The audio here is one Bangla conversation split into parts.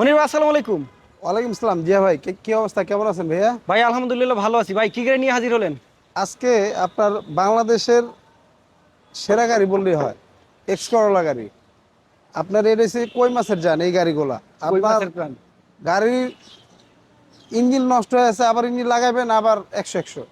মনির আসসালামু আলাইকুম। ওয়ালাইকুম আসসালাম। জিয়া ভাই কি- কি অবস্থা? কেমন আছেন ভাইয়া? ভাই আলহামদুলিল্লাহ ভালো আছি। ভাই কি গাড়ি নিয়ে হাজির হলেন? আজকে আপনার বাংলাদেশের সেরা গাড়ি বললেই হয় এক্স করলা গাড়ি। আপনার এটা হচ্ছে কই মাছের যান এই গাড়িগুলা? আপনার গাড়ির ইঞ্জিন নষ্ট হয়ে আছে আবার ইঞ্জিন লাগাবেন আবার একশো একশো।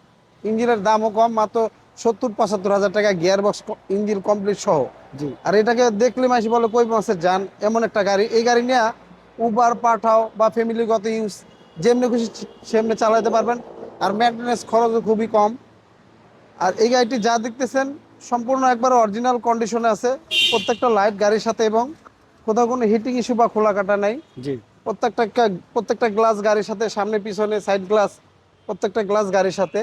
ইঞ্জিনের দামও কম মাত্র সত্তর পঁচাত্তর হাজার টাকা গিয়ার বক্স ইঞ্জিন কমপ্লিট সহ। জি। আর এটাকে দেখলে মাসি বলে কই মাছের যান এমন একটা গাড়ি। এই গাড়ি নিয়ে উবার পাঠাও বা ফ্যামিলিগত ইউজ যেমনি খুশি সেমনি চালাতে পারবেন। আর মেনটেন্যান্স খরচও খুবই কম। আর এই গাড়িটি যা দেখতেছেন সম্পূর্ণ একবার অরিজিনাল কন্ডিশনে আছে। প্রত্যেকটা লাইট গাড়ির সাথে এবং কোথাও কোনো হিটিং ইস্যু বা খোলা কাটা নাই। জি। প্রত্যেকটা প্রত্যেকটা গ্লাস গাড়ির সাথে সামনে পিছনে সাইড গ্লাস প্রত্যেকটা গ্লাস গাড়ির সাথে।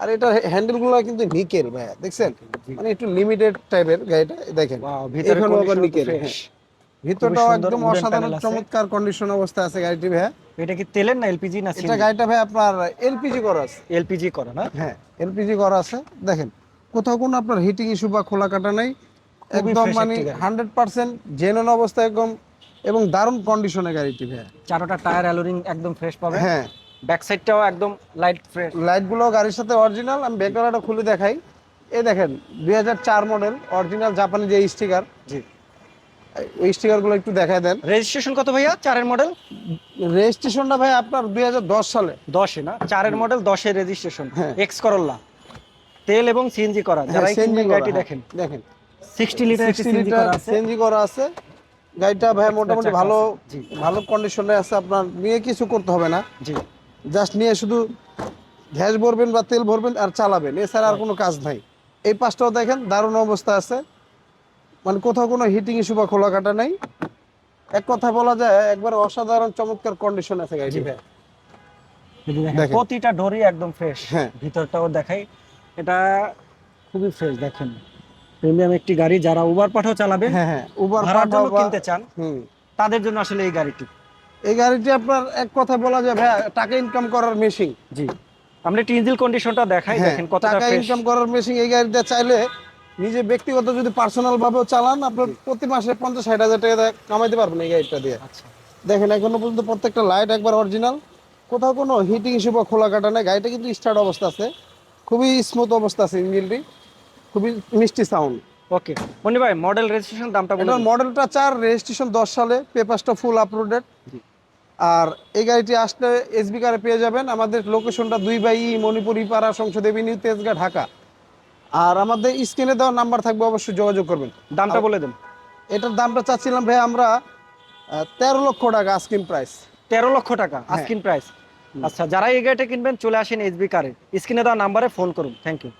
আর এটার হ্যান্ডেলগুলো কিন্তু নিকেল ভাইয়া দেখছেন? মানে একটু লিমিটেড টাইপের গাড়িটা দেখেন। ভিতরে নিকেল। ভিতরটাও একদম অসাধারণ চমৎকার কন্ডিশন অবস্থা আছে গাড়িটি ভাইয়া। এটা কি তেলের না এলপিজি না এটা গাড়িটা ভাই আপনার এলপিজি করা আছে। এলপিজি করা না? হ্যাঁ এলপিজি করা আছে। দেখেন কোথাও কোনো আপনার হিটিং ইস্যু বা খোলা কাটা নাই একদম মানে হান্ড্রেড পার্সেন্ট জেনুইন অবস্থা একদম এবং দারুণ কন্ডিশনে গাড়িটি ভাইয়া। চারোটা টায়ার অ্যালোরিং একদম ফ্রেশ পাবে হ্যাঁ। ব্যাক সাইডটাও একদম লাইট ফ্রেশ লাইটগুলো গাড়ির সাথে অরিজিনাল আমি ব্যাকগ্রাউন্ডটা খুলে দেখাই। এই দেখেন দুই হাজার চার মডেল অরিজিনাল জাপানি যে স্টিকার জি। ওই স্টিকারগুলো একটু দেখায় দেন। রেজিস্ট্রেশন কত ভাইয়া? চারের মডেল রেজিস্ট্রেশনটা ভাই আপনার দুই সালে। দশে না? চারের মডেল দশের রেজিস্ট্রেশন হ্যাঁ। এক্স করল্লা তেল এবং সিএনজি করা। যারা হ্যাঁ, কিনবেন করা, গাড়িটি হ্যাঁ, দেখেন। দেখেন সিক্সটি লিটার 60 সিএনজি লিটার করা আছে। সিএনজি করা আছে। গাড়িটা ভাই মোটামুটি ভালো ভালো কন্ডিশনে আছে। আপনার নিয়ে কিছু করতে হবে না। জি। জাস্ট নিয়ে শুধু গ্যাস ভরবেন বা তেল ভরবেন আর চালাবেন। এছাড়া আর কোনো কাজ নাই। এই পাশটাও দেখেন দারুণ অবস্থা আছে। মানে কোথাও কোনো হিটিং ইস্যু বা খোলা কাটা নাই। এক কথা বলা যায় একবার অসাধারণ চমৎকার কন্ডিশন আছে গাড়িটি জি। ভাই। প্রতিটা ডোরই একদম ফ্রেশ হ্যাঁ। ভিতরটাও দেখাই। এটা খুবই ফ্রেশ দেখেন। প্রিমিয়াম একটি গাড়ি যারা উবার পাঠাও চালাবে হ্যাঁ হ্যাঁ। উবার পাঠাও কিনতে চান তাদের জন্য আসলে এই গাড়িটি। এই গাড়িটি আপনার এক কথা বলা যায় ভাই টাকা ইনকাম করার মেশিন জি। আমরা একটি ইঞ্জিল কন্ডিশনটা দেখাই হ্যাঁ দেখেন কতটা টাকা ইনকাম করার মেশিন এই গাড়িটা চাইলে নিজে ব্যক্তিগত যদি পার্সোনাল ভাবেও চালান আপনার প্রতি মাসে পঞ্চাশ ষাট হাজার টাকা কামাইতে পারবেন এই গাড়িটা দিয়ে। আচ্ছা। দেখেন এখনও পর্যন্ত প্রত্যেকটা লাইট একবার অরিজিনাল কোথাও কোনো হিটিং ইস্যু বা খোলা কাটা নেই। গাড়িটা কিন্তু স্টার্ট অবস্থা আছে। খুবই স্মুথ অবস্থা আছে ইঞ্জিনটি খুবই মিষ্টি সাউন্ড ওকে মনি ভাই মডেল রেজিস্ট্রেশন দামটা বলুন। মডেলটা চার রেজিস্ট্রেশন দশ সালে পেপারসটা ফুল আপলোডেড আর এই গাড়িটি আসলে এসবি কারে পেয়ে যাবেন। আমাদের লোকেশনটা দুই বাই মণিপুরি পাড়া সংসদ এভিনিউ তেজগাঁ ঢাকা। আর আমাদের স্ক্রিনে দেওয়া নাম্বার থাকবে অবশ্যই যোগাযোগ করবেন। দামটা বলে দেন। এটার দামটা চাচ্ছিলাম ভাই আমরা তেরো লক্ষ টাকা আস্কিম প্রাইস তেরো লক্ষ টাকা হ্যাঁ। আস্কিন প্রাইস আচ্ছা যারা এই গাড়িটা কিনবেন চলে আসেন এইচবি কারে স্ক্রিনে দেওয়া নাম্বারে ফোন করুন। Thank you